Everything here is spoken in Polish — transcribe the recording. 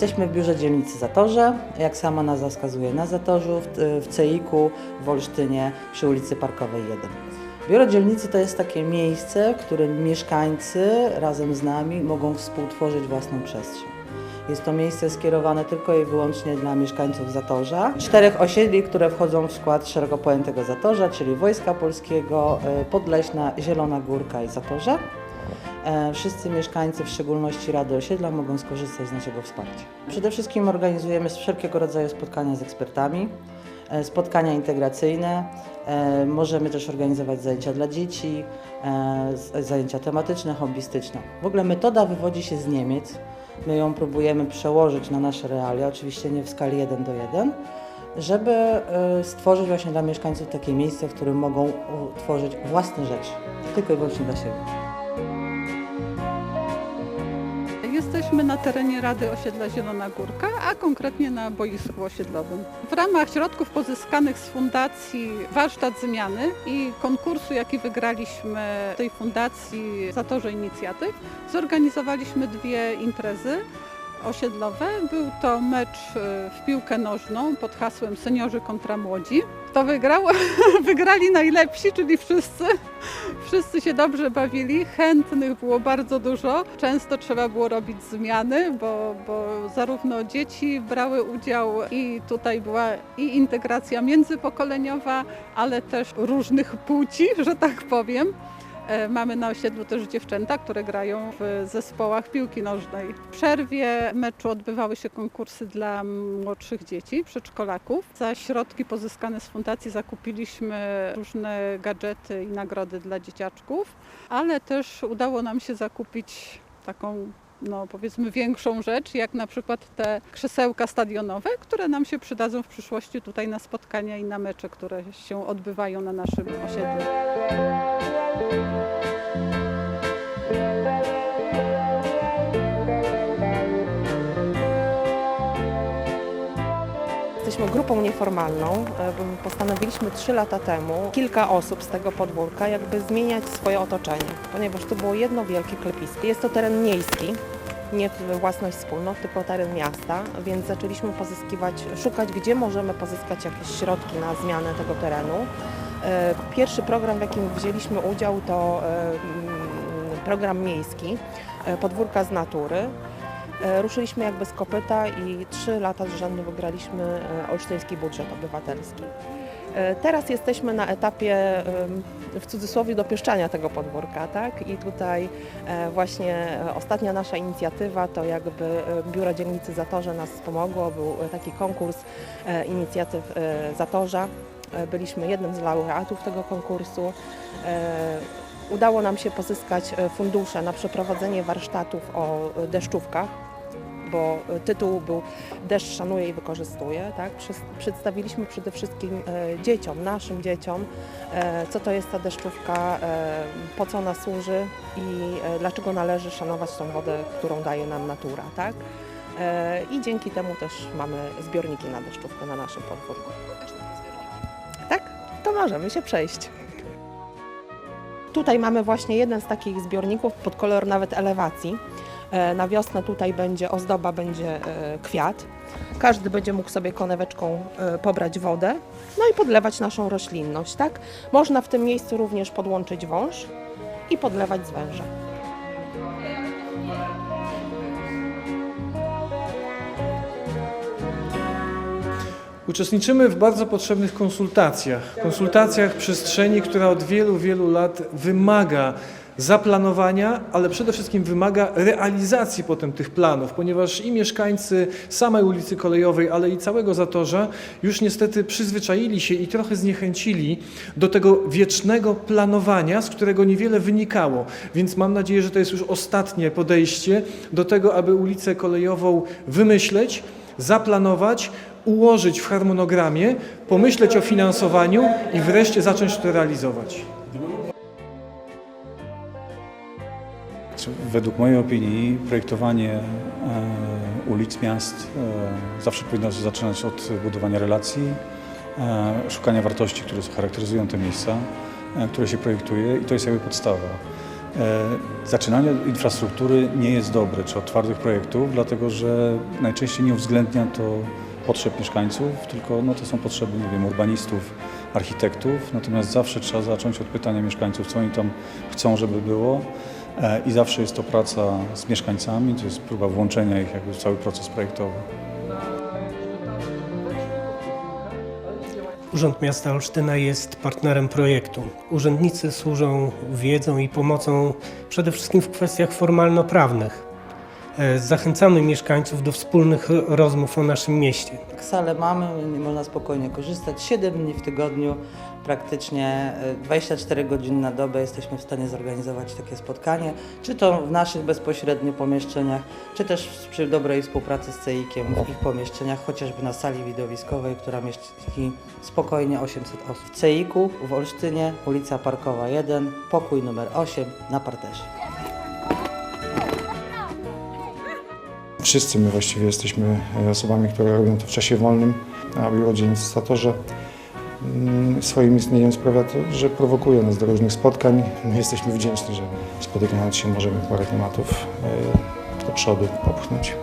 Jesteśmy w biurze dzielnicy Zatorze, jak sama nazwa wskazuje, na Zatorzu, w, w Ceiku, w Olsztynie, przy ulicy Parkowej 1. Biuro dzielnicy to jest takie miejsce, w którym mieszkańcy razem z nami mogą współtworzyć własną przestrzeń. Jest to miejsce skierowane tylko i wyłącznie dla mieszkańców Zatorza. Czterech osiedli, które wchodzą w skład szeroko pojętego Zatorza, czyli Wojska Polskiego, e, Podleśna, Zielona Górka i Zatorze. E, Wszyscy mieszkańcy, w szczególności Rady Osiedla, mogą skorzystać z naszego wsparcia. Przede wszystkim organizujemy wszelkiego rodzaju spotkania z ekspertami, e, spotkania integracyjne. e, Możemy też organizować zajęcia dla dzieci, zajęcia tematyczne, hobbystyczne. W ogóle metoda wywodzi się z Niemiec. My ją próbujemy przełożyć na nasze realia, oczywiście nie w skali 1 do 1, żeby stworzyć właśnie dla mieszkańców takie miejsce, w którym mogą tworzyć własne rzeczy, tylko i wyłącznie dla siebie. Jesteśmy na terenie Rady Osiedla Zielona Górka, a konkretnie na boisku osiedlowym. W ramach środków pozyskanych z Fundacji Warsztat Zmiany i konkursu, jaki wygraliśmy tej fundacji Zatorze Inicjatyw, zorganizowaliśmy dwie imprezy osiedlowe. Był to mecz e, w piłkę nożną pod hasłem Seniorzy kontra Młodzi. Kto wygrał? Wygrali najlepsi, czyli wszyscy. Wszyscy się dobrze bawili, chętnych było bardzo dużo. Często trzeba było robić zmiany, bo, bo zarówno dzieci brały udział i tutaj była i integracja międzypokoleniowa, ale też różnych płci, że tak powiem. E, Mamy na osiedlu też dziewczęta, które grają w zespołach piłki nożnej. W przerwie meczu odbywały się konkursy dla młodszych dzieci, przedszkolaków. Za środki pozyskane z fundacji zakupiliśmy różne gadżety i nagrody dla dzieciaczków, ale też udało nam się zakupić taką no powiedzmy większą rzecz, jak na przykład te krzesełka stadionowe, które nam się przydadzą w przyszłości tutaj na spotkania i na mecze, które się odbywają na naszym osiedlu. Jesteśmy grupą nieformalną. E, Postanowiliśmy trzy lata temu kilka osób z tego podwórka jakby zmieniać swoje otoczenie, ponieważ to było jedno wielkie klepisko. Jest to teren miejski, nie własność wspólnot, tylko teren miasta, więc zaczęliśmy pozyskiwać, szukać, gdzie możemy pozyskać jakieś środki na zmianę tego terenu. E, Pierwszy program, w jakim wzięliśmy udział, to e, program miejski Podwórka z natury. E, Ruszyliśmy jakby z kopyta i trzy lata z rzędu wygraliśmy e, olsztyński budżet obywatelski. E, Teraz jesteśmy na etapie w cudzysłowie dopieszczania tego podwórka, tak? I tutaj właśnie ostatnia nasza inicjatywa to jakby Biuro Dzielnicy Zatorze nas pomogło, był taki konkurs inicjatyw Zatorza. Byliśmy jednym z laureatów tego konkursu. Udało nam się pozyskać fundusze na przeprowadzenie warsztatów o deszczówkach, bo e, tytuł był Deszcz szanuje i wykorzystuje. Tak? Przedstawiliśmy przede wszystkim e, dzieciom, naszym dzieciom, e, co to jest ta deszczówka, po co ona służy i dlaczego należy szanować tą wodę, którą daje nam natura. Tak? I dzięki temu też mamy zbiorniki na deszczówkę na naszym podwórku. Tak? To możemy się przejść. Tutaj mamy właśnie jeden z takich zbiorników pod kolor nawet elewacji. E, Na wiosnę tutaj będzie ozdoba, będzie e, kwiat. Każdy będzie mógł sobie koneweczką e, pobrać wodę, no i podlewać naszą roślinność, tak? Można w tym miejscu również podłączyć wąż i podlewać z węża. Uczestniczymy w bardzo potrzebnych konsultacjach. Konsultacjach przestrzeni, która od wielu, wielu lat wymaga zaplanowania, ale przede wszystkim wymaga realizacji potem tych planów, ponieważ i mieszkańcy samej ulicy Kolejowej, ale i całego Zatorza już niestety przyzwyczaili się i trochę zniechęcili do tego wiecznego planowania, z którego niewiele wynikało. Więc mam nadzieję, że to jest już ostatnie podejście do tego, aby ulicę Kolejową wymyśleć, zaplanować, ułożyć w harmonogramie, pomyśleć o finansowaniu i wreszcie zacząć to realizować. Według mojej opinii projektowanie e, ulic, miast e, zawsze powinno się zaczynać od budowania relacji, e, szukania wartości, które charakteryzują te miejsca, które się projektuje i to jest jakby podstawa. Zaczynanie od infrastruktury nie jest dobre, czy od twardych projektów, dlatego że najczęściej nie uwzględnia to potrzeb mieszkańców, tylko no, to są potrzeby, nie wiem, urbanistów, architektów, natomiast zawsze trzeba zacząć od pytania mieszkańców, co oni tam chcą, żeby było i zawsze jest to praca z mieszkańcami, to jest próba włączenia ich jakby w cały proces projektowy. Urząd Miasta Olsztyna jest partnerem projektu. Urzędnicy służą wiedzą i pomocą przede wszystkim w kwestiach formalno-prawnych. E, Zachęcamy mieszkańców do wspólnych rozmów o naszym mieście. Salę mamy, nie można spokojnie korzystać. 7 dni w tygodniu, praktycznie e, 24 godziny na dobę jesteśmy w stanie zorganizować takie spotkanie, czy to w naszych bezpośrednio pomieszczeniach, czy też przy dobrej współpracy z CEIK-iem w ich pomieszczeniach, chociażby na sali widowiskowej, która mieści spokojnie 800 osób. W CEIK-u w Olsztynie, ulica Parkowa 1, pokój numer 8 na parterze. Wszyscy my właściwie jesteśmy e, osobami, które robią to w czasie wolnym, a biuro mm, swoim istnieniem sprawia to, że prowokuje nas do różnych spotkań. My jesteśmy wdzięczni, że spotykając się możemy parę tematów e, do przodu popchnąć.